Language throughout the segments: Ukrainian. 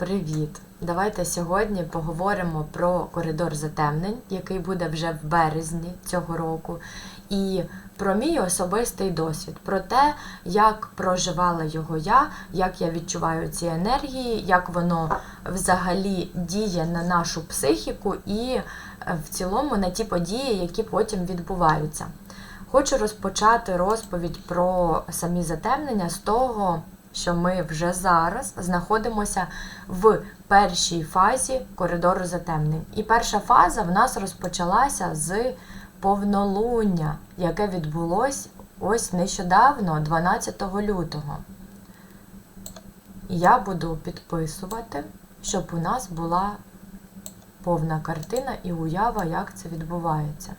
Привіт! Давайте сьогодні поговоримо про коридор затемнень, який буде вже в березні цього року, і про мій особистий досвід, про те, як проживала його я, як я відчуваю ці енергії, як воно взагалі діє на нашу психіку і е, в цілому на ті події, які потім відбуваються. Хочу розпочати розповідь про самі затемнення з того, що ми вже зараз знаходимося в першій фазі коридору затемнень. І перша фаза в нас розпочалася з повнолуння, яке відбулось ось нещодавно, 12 лютого. Я буду підписувати, щоб у нас була повна картина і уява, як це відбувається.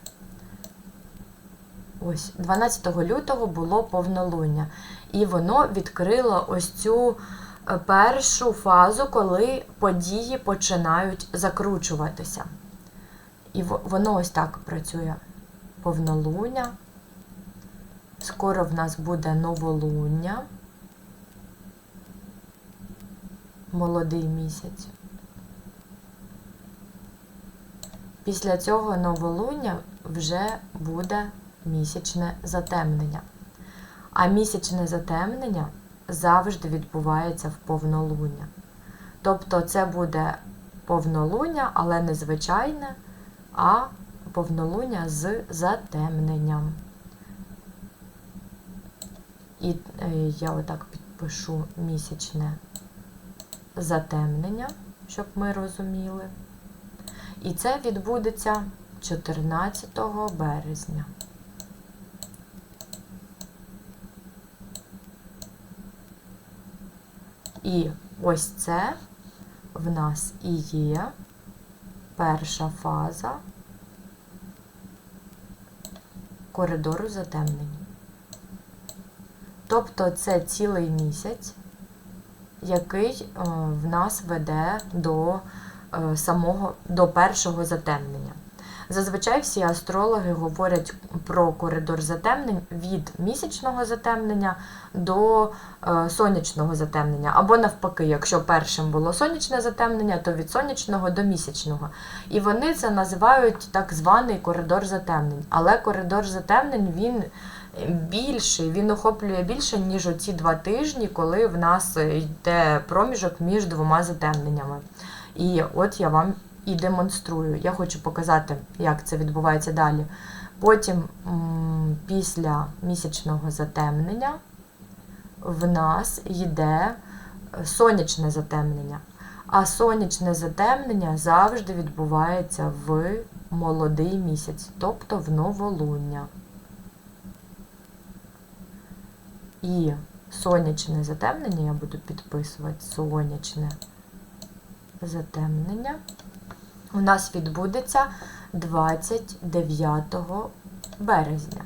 Ось 12 лютого було повнолуння, і воно відкрило ось цю е, першу фазу, коли події починають закручуватися. І воно ось так працює. Повнолуння. Скоро в нас буде новолуння. Молодий місяць. Після цього новолуння вже буде місячне затемнення. А місячне затемнення завжди відбувається в повнолуння. Тобто це буде повнолуння, але не звичайне, а повнолуння з затемненням. І е, я отак підпишу місячне затемнення, щоб ми розуміли. І це відбудеться 14 березня. І ось це в нас і є перша фаза коридору затемнень. Тобто це цілий місяць, який е, в нас веде до е, самого до першого затемнення. Зазвичай всі астрологи говорять про коридор затемнень від місячного затемнення до е, сонячного затемнення. Або навпаки, якщо першим було сонячне затемнення, то від сонячного до місячного. І вони це називають так званий коридор затемнень. Але коридор затемнень він більший, він охоплює більше, ніж оці два тижні, коли в нас йде проміжок між двома затемненнями. І от я вам і демонструю. Я хочу показати, як це відбувається далі. Потім, після місячного затемнення, в нас йде сонячне затемнення. А сонячне затемнення завжди відбувається в молодий місяць, тобто в новолуння. І сонячне затемнення я буду підписувати сонячне затемнення у нас відбудеться 29 березня.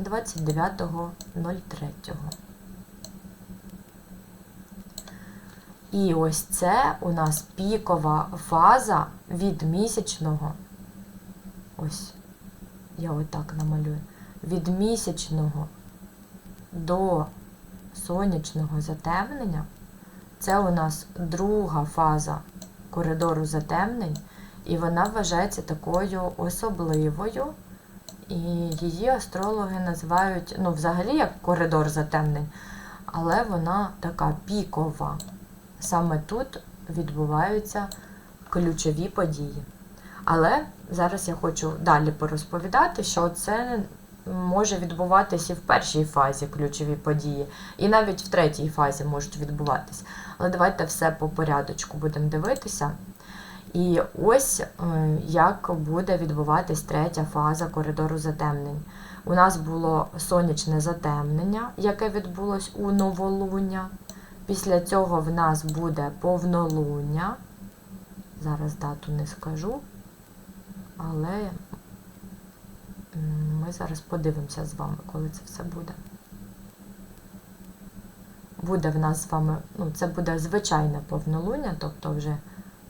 29.03. І ось це у нас пікова фаза від місячного. Ось, я отак намалюю. Від місячного до сонячного затемнення. Це у нас друга фаза коридору затемнень, і вона вважається такою особливою. І її астрологи називають, ну, взагалі, як коридор затемнень, але вона така пікова. Саме тут відбуваються ключові події. Але зараз я хочу далі порозповідати, що це може відбуватися і в першій фазі ключові події, і навіть в третій фазі можуть відбуватись. Але давайте все по порядочку будемо дивитися. І ось е, як буде відбуватись третя фаза коридору затемнень. У нас було сонячне затемнення, яке відбулось у новолуння. Після цього в нас буде повнолуння. Зараз дату не скажу, але ми зараз подивимося з вами, коли це все буде. Буде в нас з вами, ну, це буде звичайне повнолуння, тобто вже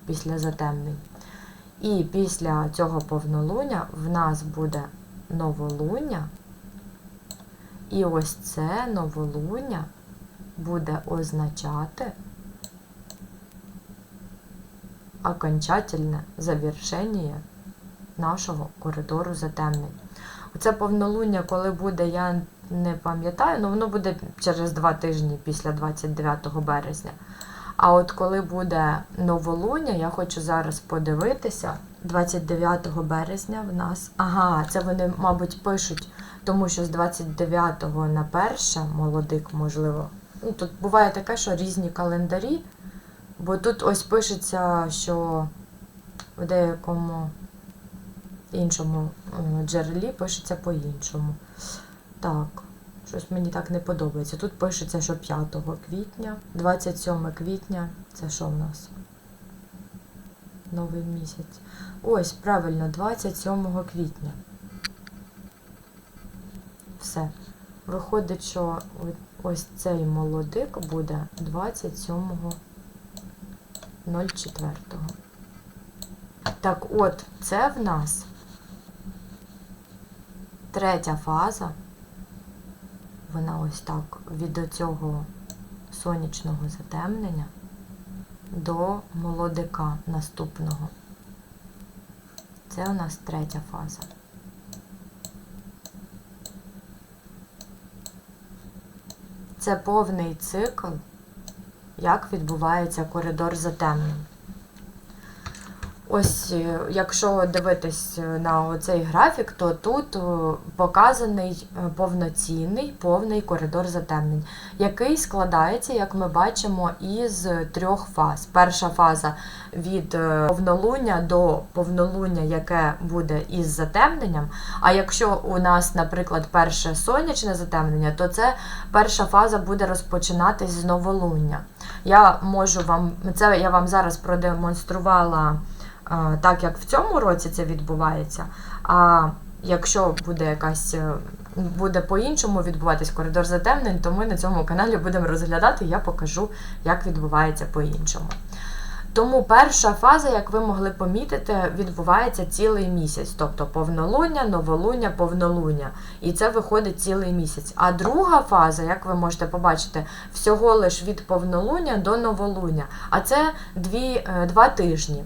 після затемнень. І після цього повнолуння в нас буде новолуння. І ось це новолуння буде означати, окончательне завершення нашого коридору затемнень. Оце повнолуння, коли буде, я не пам'ятаю, але воно буде через два тижні після 29 березня. А от коли буде новолуння, я хочу зараз подивитися. 29 березня в нас. Ага, це вони, мабуть, пишуть, тому що з 29 на 1 молодик, можливо. Ну, тут буває таке, що різні календарі, бо тут ось пишеться, що в деякому іншому е, джерелі пишеться по-іншому. Так, щось мені так не подобається. Тут пишеться, що 5 квітня, 27 квітня. Це що в нас? Новий місяць. Ось, правильно, 27 квітня. Все. Виходить, що ось цей молодик буде 27.04. Так от, це в нас третя фаза. Вона ось так від цього сонячного затемнення до молодика наступного. Це у нас третя фаза. Це повний цикл, як відбувається коридор затемнень. Ось, е, якщо дивитись е, на цей графік, то тут е, показаний повноцінний повний коридор затемнень, який складається, як ми бачимо, із трьох фаз. Перша фаза від повнолуння до повнолуння, яке буде із затемненням. А якщо у нас, наприклад, перше сонячне затемнення, то це перша фаза буде розпочинатись з новолуння. Я можу вам це я вам зараз продемонструвала так, як в цьому році це відбувається. А якщо буде якась е, буде по-іншому відбуватись коридор затемнень, то ми на цьому каналі будемо розглядати, я покажу, як відбувається по-іншому. Тому перша фаза, як ви могли помітити, відбувається цілий місяць, тобто повнолуння, новолуння, повнолуння. І це виходить цілий місяць. А друга фаза, як ви можете побачити, всього лиш від повнолуння до новолуння. А це дві, е, два тижні.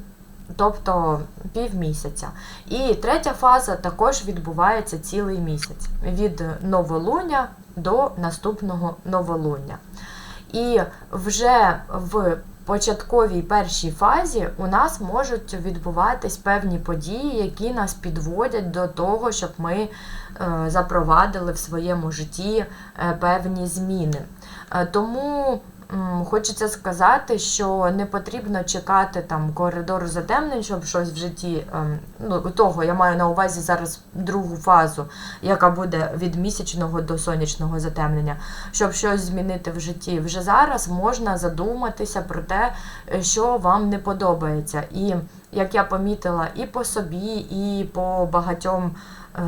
Тобто півмісяця. І третя фаза також відбувається цілий місяць від новолуння до наступного новолуння. І вже в початковій першій фазі у нас можуть відбуватись певні події, які нас підводять до того, щоб ми е, запровадили в своєму житті е, певні зміни. Е, Тому хочеться сказати, що не потрібно чекати там коридору затемнень, щоб щось в житті. ем, Ну, того я маю на увазі зараз другу фазу, яка буде від місячного до сонячного затемнення. Щоб щось змінити в житті, вже зараз можна задуматися про те, що вам не подобається. І як я помітила і по собі, і по багатьом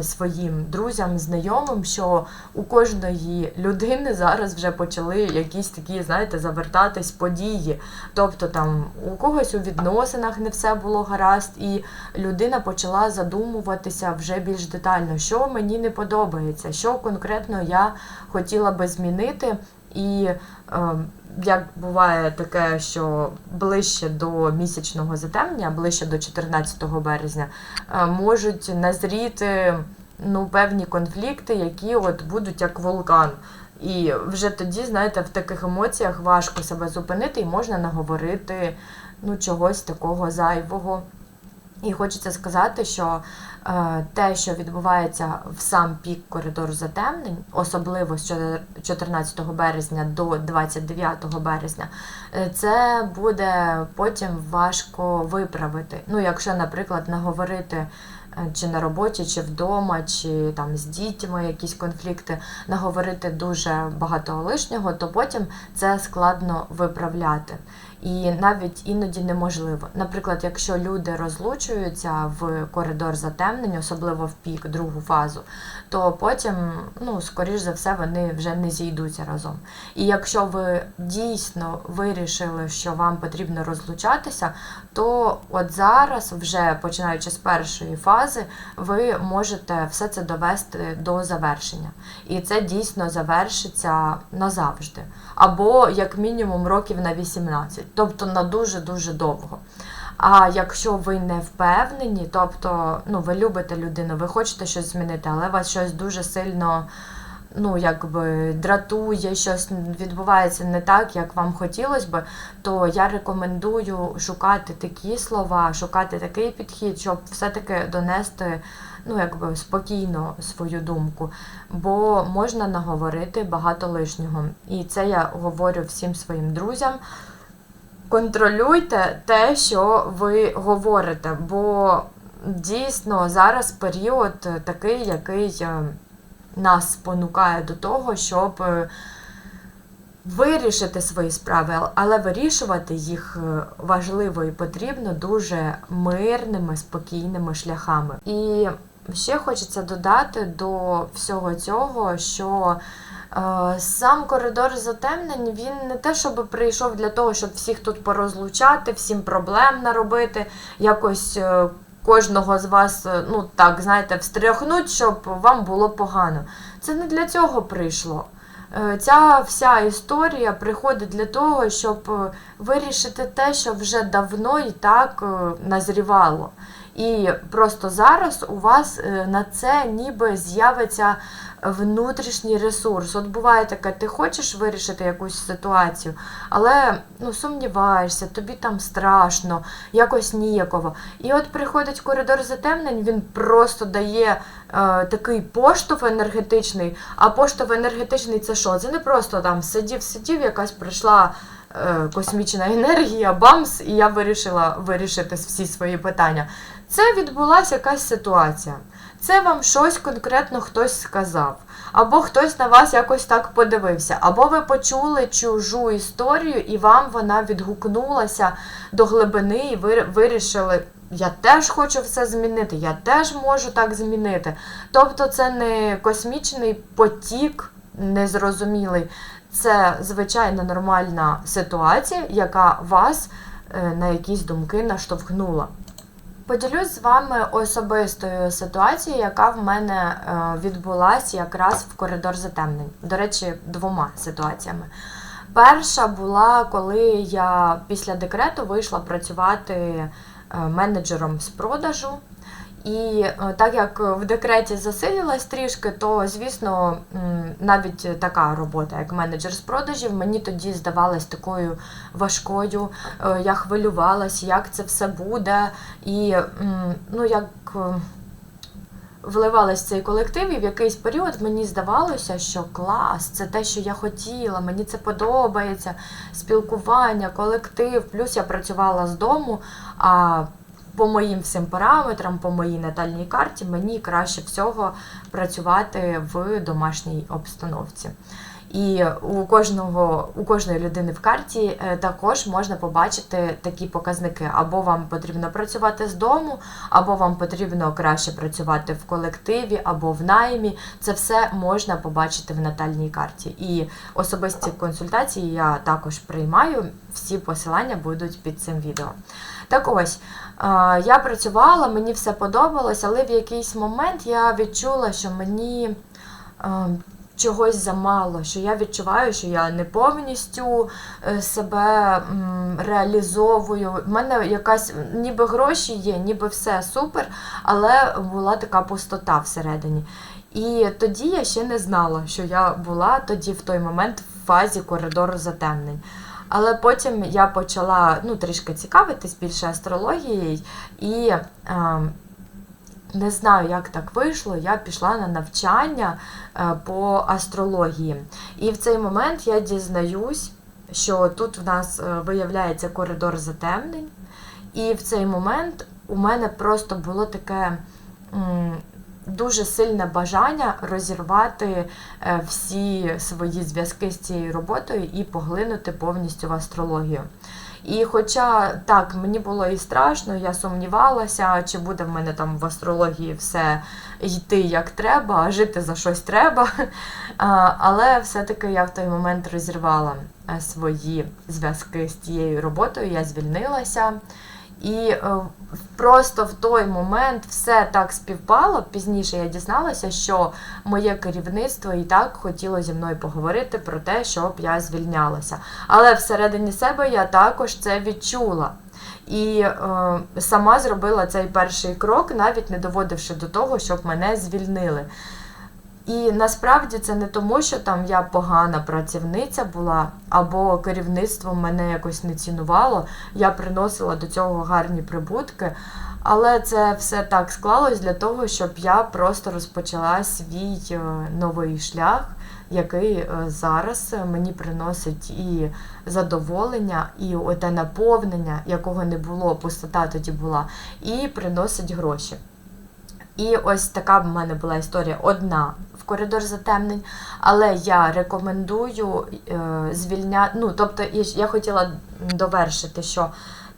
своїм друзям, знайомим, що у кожної людини зараз вже почали якісь такі, знаєте, завертатись події. Тобто там у когось у відносинах не все було гаразд, і людина почала задумуватися вже більш детально, що мені не подобається, що конкретно я хотіла би змінити. І е, як буває таке, що ближче до місячного затемнення, ближче до 14 березня, е, можуть назріти ну, певні конфлікти, які от будуть як вулкан. І вже тоді, знаєте, в таких емоціях важко себе зупинити і можна наговорити ну, чогось такого зайвого. І хочеться сказати, що е, те, що відбувається в сам пік коридору затемнень, особливо з 14 березня до 29 березня, е, це буде потім важко виправити. Ну, якщо, наприклад, наговорити е, чи на роботі, чи вдома, чи там з дітьми якісь конфлікти, наговорити дуже багато лишнього, то потім це складно виправляти. І навіть іноді неможливо. Наприклад, якщо люди розлучуються в коридор затемнень, особливо в пік, другу фазу, то потім, ну, скоріш за все, вони вже не зійдуться разом. І якщо ви дійсно вирішили, що вам потрібно розлучатися, то от зараз, вже починаючи з першої фази, ви можете все це довести до завершення. І це дійсно завершиться назавжди. Або як мінімум років на 18, тобто на дуже-дуже довго. А якщо ви не впевнені, тобто ну, ви любите людину, ви хочете щось змінити, але вас щось дуже сильно ну, якби дратує, щось відбувається не так, як вам хотілося би, то я рекомендую шукати такі слова, шукати такий підхід, щоб все-таки донести ну, якби спокійно свою думку. Бо можна наговорити багато лишнього. І це я говорю всім своїм друзям. Контролюйте те, що ви говорите, бо дійсно зараз період такий, який е, нас спонукає до того, щоб е, вирішити свої справи, але вирішувати їх е, важливо і потрібно дуже мирними, спокійними шляхами. І ще хочеться додати до всього цього, що е, сам коридор затемнень він не те, щоб прийшов для того, щоб всіх тут порозлучати, всім проблем наробити, якось. Кожного з вас, е, ну так, знаєте, встряхнуть, щоб вам було погано. Це не для цього прийшло. Е, Ця вся історія приходить для того, щоб е, вирішити те, що вже давно і так назрівало. І просто зараз у вас на це ніби з'явиться внутрішній ресурс. От буває таке, ти хочеш вирішити якусь ситуацію, але ну, сумніваєшся, тобі там страшно, якось ніяково. І от приходить коридор затемнень, він просто дає е, такий поштовх енергетичний. А поштовх енергетичний це що? Це не просто там сидів, сидів, якась прийшла космічна енергія, бамс, і я вирішила вирішити всі свої питання. Це відбулася якась ситуація. Це вам щось конкретно хтось сказав, або хтось на вас якось так подивився, або ви почули чужу історію, і вам вона відгукнулася до глибини, і ви вирішили. Я теж хочу все змінити, я теж можу так змінити. Тобто це не космічний потік незрозумілий, це звичайно нормальна ситуація, яка вас е, на якісь думки наштовхнула. Поділюсь з вами особистою ситуацією, яка в мене е, відбулася якраз в коридор затемнень. До речі, двома ситуаціями. Перша була, коли я після декрету вийшла працювати е, менеджером з продажу. І е, так як в декреті засилилась трішки, то звісно навіть така робота, як менеджер з продажів, мені тоді здавалась такою важкою. Е, Я хвилювалась, як це все буде, і ну як е, вливалась цей колектив, і в якийсь період мені здавалося, що клас, це те, що я хотіла, мені це подобається, спілкування, колектив. Плюс я працювала з дому. а по моїм всім параметрам, по моїй натальній карті, мені краще всього працювати в домашній обстановці. І у кожного у кожної людини в карті е, також можна побачити такі показники. Або вам потрібно працювати з дому, або вам потрібно краще працювати в колективі, або в наймі. Це все можна побачити в натальній карті. І особисті консультації я також приймаю. Всі посилання будуть під цим відео. Так ось, я працювала, мені все подобалось, але в якийсь момент я відчула, що мені чогось замало, що я відчуваю, що я не повністю е, себе реалізовую. У мене якась ніби гроші є, ніби все супер, але була така пустота всередині. І тоді я ще не знала, що я була тоді в той момент в фазі коридору затемнень. Але потім я почала ну, трішки цікавитись більше астрологією, і е, не знаю, як так вийшло, я пішла на навчання е, по астрології. І в цей момент я дізнаюсь, що тут в нас е, виявляється коридор затемнень. І в цей момент у мене просто було таке дуже сильне бажання розірвати е, всі свої зв'язки з цією роботою і поглинути повністю в астрологію. І хоча так, мені було і страшно, я сумнівалася, чи буде в мене там в астрології все йти як треба, жити за щось треба. Але все-таки я в той момент розірвала е, свої зв'язки з цією роботою, я звільнилася. І е, просто в той момент все так співпало. Пізніше я дізналася, що моє керівництво і так хотіло зі мною поговорити про те, щоб я звільнялася. Але всередині себе я також це відчула. І е, сама зробила цей перший крок, навіть не доводивши до того, щоб мене звільнили. І насправді це не тому, що там я погана працівниця була, або керівництво мене якось не цінувало. Я приносила до цього гарні прибутки. Але це все так склалось для того, щоб я просто розпочала свій е, новий шлях, який е, зараз мені приносить і задоволення, і оте наповнення, якого не було, пустота тоді була, і приносить гроші. І ось така в мене була історія одна коридор затемнень, але я рекомендую е, звільняти. Ну, тобто, я хотіла довершити, що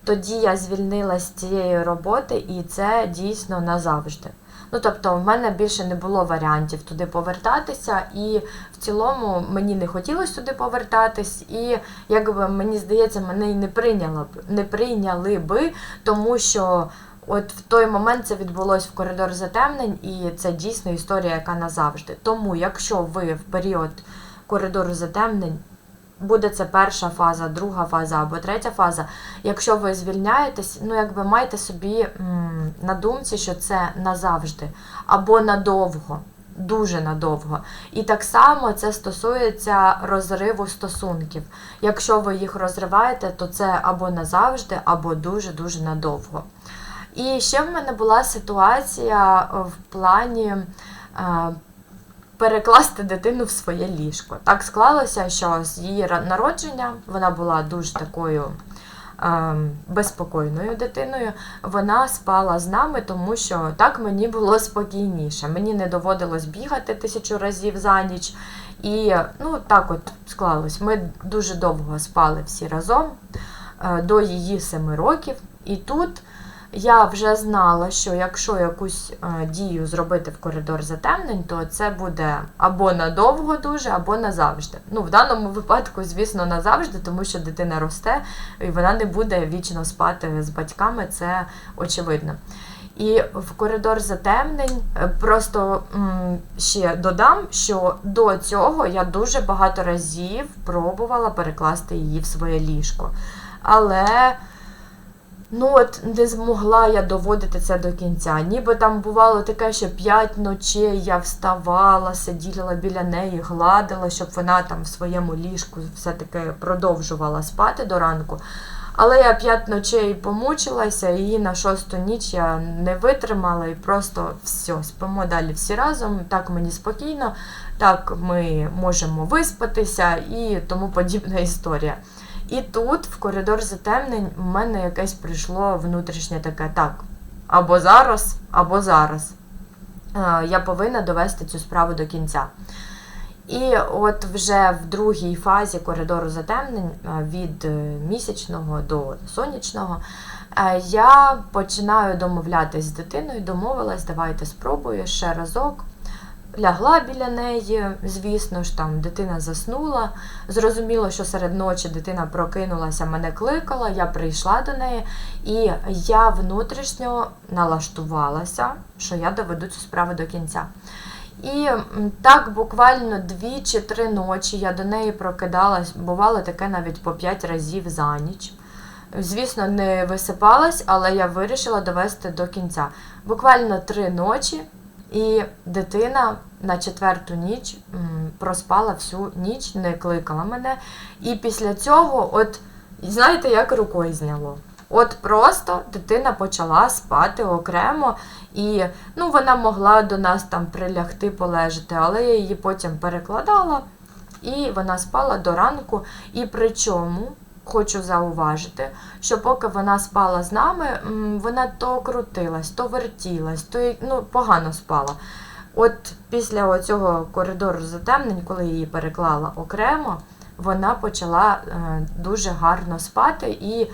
тоді я звільнилась з цієї роботи, і це дійсно назавжди. Ну, тобто, в мене більше не було варіантів туди повертатися, і в цілому мені не хотілося туди повертатись, і якби мені здається, мене й не прийняли б, не прийняли би, тому що. От в той момент це відбулось в коридор затемнень, і це дійсно історія, яка назавжди. Тому, якщо ви в період коридору затемнень, буде це перша фаза, друга фаза або третя фаза, якщо ви звільняєтесь, ну якби майте собі м, на думці, що це назавжди або надовго. Дуже надовго. І так само це стосується розриву стосунків. Якщо ви їх розриваєте, то це або назавжди, або дуже-дуже надовго. І ще в мене була ситуація в плані е, перекласти дитину в своє ліжко. Так склалося, що з її народження вона була дуже такою е, безпокійною дитиною. Вона спала з нами, тому що так мені було спокійніше. Мені не доводилось бігати тисячу разів за ніч. І ну, так от склалось. Ми дуже довго спали всі разом е, до її семи років. І тут я вже знала, що якщо якусь е, дію зробити в коридор затемнень, то це буде або надовго дуже, або назавжди. Ну, в даному випадку, звісно, назавжди, тому що дитина росте і вона не буде вічно спати з батьками, це очевидно. І в коридор затемнень е, просто ще додам, що до цього я дуже багато разів пробувала перекласти її в своє ліжко. Але Ну от не змогла я доводити це до кінця. Ніби там бувало таке, що п'ять ночей я вставала, сиділа біля неї, гладила, щоб вона там в своєму ліжку все-таки продовжувала спати до ранку. Але я п'ять ночей помучилася, і на шосту ніч я не витримала і просто все, спимо далі всі разом. Так мені спокійно, так ми можемо виспатися і тому подібна історія. І тут, в коридор затемнень, в мене якесь прийшло внутрішнє таке так. Або зараз, або зараз. Е, Я повинна довести цю справу до кінця. І от вже в другій фазі коридору затемнень е, від е, місячного до сонячного я починаю домовлятись з дитиною, домовилась, давайте спробую ще разок. Лягла біля неї, звісно ж, там дитина заснула. Зрозуміло, що серед ночі дитина прокинулася, мене кликала, я прийшла до неї, і я внутрішньо налаштувалася, що я доведу цю справу до кінця. І так буквально дві чи три ночі я до неї прокидалась, бувало таке навіть по п'ять разів за ніч. Звісно, не висипалась, але я вирішила довести до кінця. Буквально три ночі, і дитина на четверту ніч проспала всю ніч, не кликала мене. І після цього, от знаєте, як рукою зняло. От просто дитина почала спати окремо, і ну, вона могла до нас там прилягти, полежати, але я її потім перекладала, і вона спала до ранку. І причому хочу зауважити, що поки вона спала з нами, вона то крутилась, то вертілась, то ну, погано спала. От після цього коридору затемнень, коли її переклала окремо, вона почала е, дуже гарно спати. І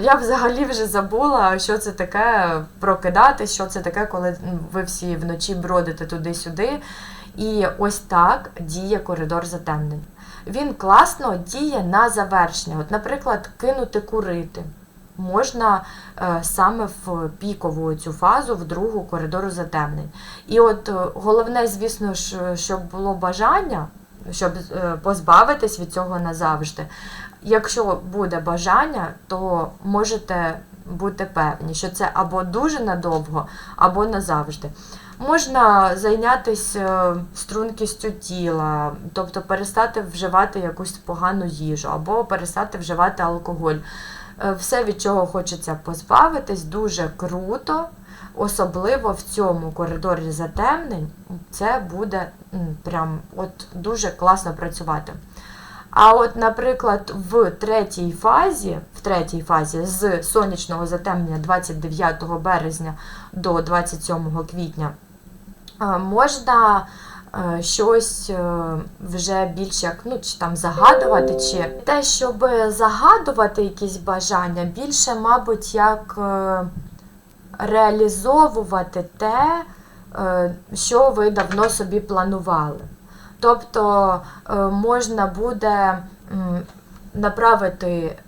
я взагалі вже забула, що це таке прокидатись, що це таке, коли ви всі вночі бродите туди-сюди. І ось так діє коридор затемнень. Він класно діє на завершення. От, наприклад, кинути курити. Можна е, саме в пікову цю фазу, в другу коридору затемнень. І от е, головне, звісно ж, щоб було бажання, щоб е, позбавитись від цього назавжди. Якщо буде бажання, то можете бути певні, що це або дуже надовго, або назавжди. Можна зайнятися стрункістю тіла, тобто перестати вживати якусь погану їжу, або перестати вживати алкоголь. Е, Все, від чого хочеться позбавитись, дуже круто, особливо в цьому коридорі затемнень, це буде прям от дуже класно працювати. А от, наприклад, в третій фазі, в третій фазі з сонячного затемнення 29 березня до 27 квітня е, можна е, щось е, вже більш як ну, чи там загадувати, чи те, щоб загадувати якісь бажання, більше, мабуть, як реалізовувати те, що ви давно собі планували. Тобто е, можна буде направити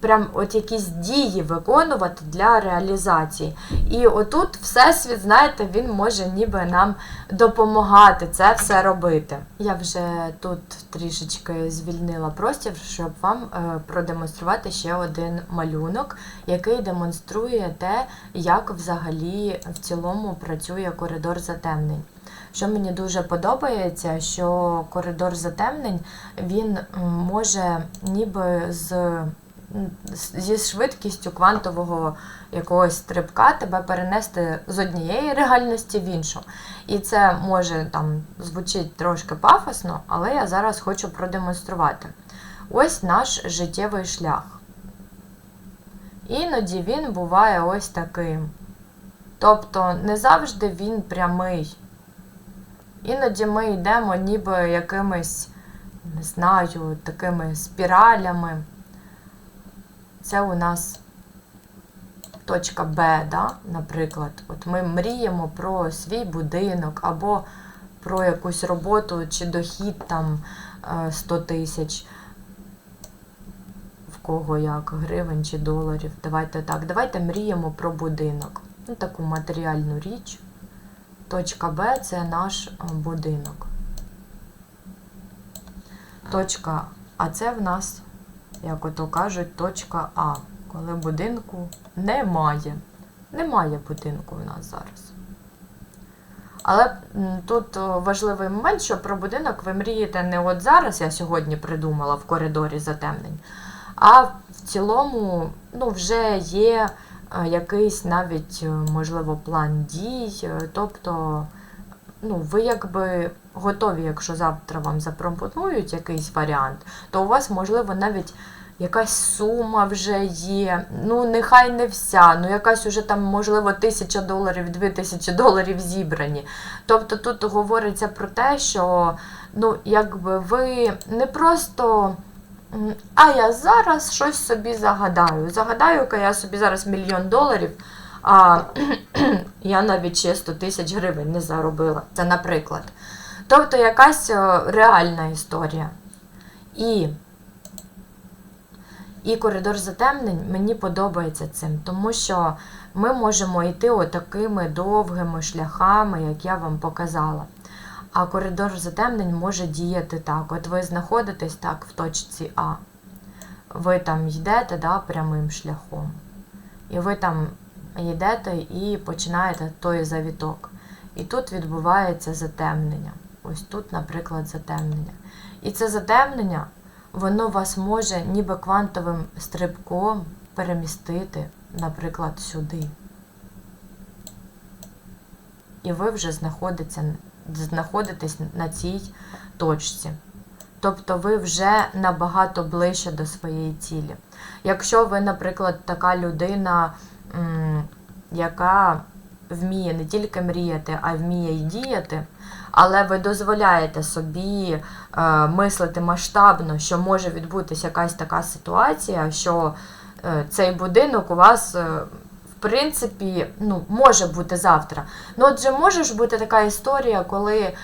прям от якісь дії виконувати для реалізації. І отут Всесвіт, знаєте, він може ніби нам допомагати це все робити. Я вже тут трішечки звільнила простір, щоб вам е, продемонструвати ще один малюнок, який демонструє те, як взагалі в цілому працює коридор затемнень. Що мені дуже подобається, що коридор затемнень він може ніби з- зі швидкістю квантового якогось стрибка тебе перенести з однієї реальності в іншу. І це може там звучить трошки пафосно, але я зараз хочу продемонструвати. Ось наш життєвий шлях. Іноді він буває ось таким. Тобто не завжди він прямий. Іноді ми йдемо ніби якимись, не знаю, такими спіралями. Це у нас точка Б, да? наприклад. От ми мріємо про свій будинок або про якусь роботу чи дохід там е, 100 тисяч. В кого як, гривень чи доларів. Давайте так. Давайте мріємо про будинок. Ну, таку матеріальну річ. Точка Б це наш е, будинок. Точка А це в нас, як ото кажуть, точка А, коли будинку немає. Немає будинку в нас зараз. Але тут важливий момент, що про будинок ви мрієте не от зараз, я сьогодні придумала в коридорі затемнень, а в цілому ну, вже є е, якийсь навіть, е, можливо, план дій. е, Тобто, ну, ви якби готові, якщо завтра вам запропонують якийсь варіант, то у вас, можливо, навіть якась сума вже є. Ну, нехай не вся, ну якась уже там, можливо, тисяча доларів, дві тисячі доларів зібрані. Тобто тут говориться про те, що ну, якби ви не просто. М, А я зараз щось собі загадаю. Загадаю-ка я собі зараз мільйон доларів, а я навіть ще 100 тисяч гривень не заробила. Це наприклад. Тобто якась е, реальна історія. І, і коридор затемнень мені подобається цим, тому що ми можемо йти отакими довгими шляхами, як я вам показала. А коридор затемнень може діяти так. От ви знаходитесь так в точці А. Ви там йдете да, прямим шляхом. І ви там йдете і починаєте той завіток. І тут відбувається затемнення. Ось тут, наприклад, затемнення. І це затемнення, воно вас може ніби квантовим стрибком перемістити, наприклад, сюди. І ви вже знаходитеся, знаходитесь на цій точці. Тобто ви вже набагато ближче до своєї цілі. Якщо ви, наприклад, така людина, яка вміє не тільки мріяти, а вміє й діяти, але ви дозволяєте собі е, мислити масштабно, що може відбутися якась така ситуація, що е, цей будинок у вас, е, принципі, ну, може бути завтра. Ну, отже, може ж бути така історія, коли е,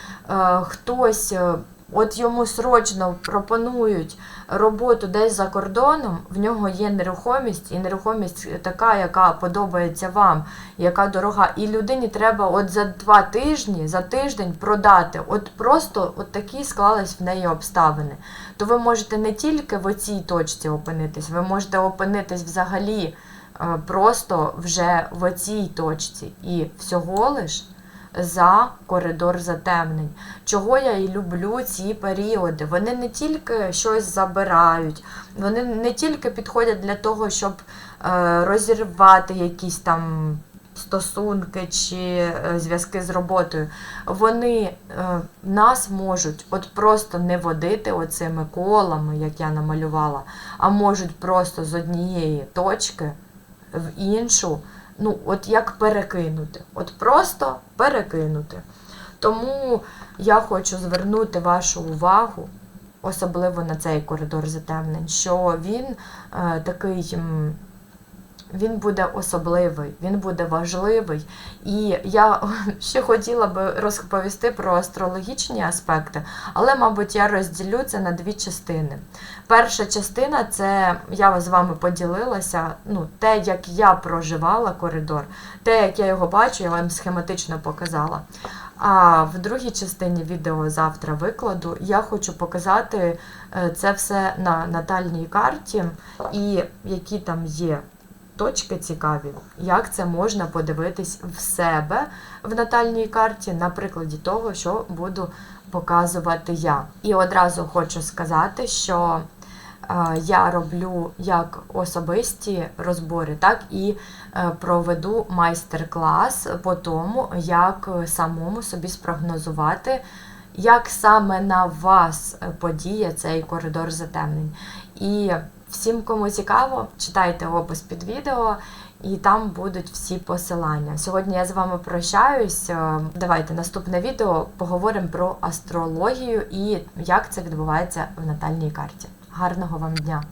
хтось. е, от йому срочно пропонують роботу десь за кордоном, в нього є нерухомість, і нерухомість така, яка подобається вам, яка дорога. І людині треба от за два тижні, за тиждень продати. От просто от такі склались в неї обставини. То ви можете не тільки в оцій точці опинитись, ви можете опинитись взагалі просто вже в оцій точці. І всього лиш за коридор затемнень. Чого я і люблю ці періоди. Вони не тільки щось забирають, вони не тільки підходять для того, щоб е, розірвати якісь там стосунки чи е, зв'язки з роботою. Вони е, нас можуть от просто не водити оцими колами, як я намалювала, а можуть просто з однієї точки в іншу ну, от як перекинути. От просто перекинути. Тому я хочу звернути вашу увагу, особливо на цей коридор затемнень, що він е, такий. Він буде особливий, він буде важливий. І я ще хотіла би розповісти про астрологічні аспекти, але, мабуть, я розділю це на дві частини. Перша частина це я з вами поділилася, ну, те, як я проживала коридор, те, як я його бачу, я вам схематично показала. А в другій частині відео завтра викладу я хочу показати е, це все на натальній карті і які там є точки цікаві, як це можна подивитись в себе в натальній карті на прикладі того, що буду показувати я. І одразу хочу сказати, що е, я роблю як особисті розбори, так і е, проведу майстер-клас по тому, як самому собі спрогнозувати, як саме на вас подіє цей коридор затемнень. І всім, кому цікаво, читайте опис під відео. І там будуть всі посилання. Сьогодні я з вами прощаюсь. Е, Давайте наступне відео поговоримо про астрологію і як це відбувається в натальній карті. Гарного вам дня!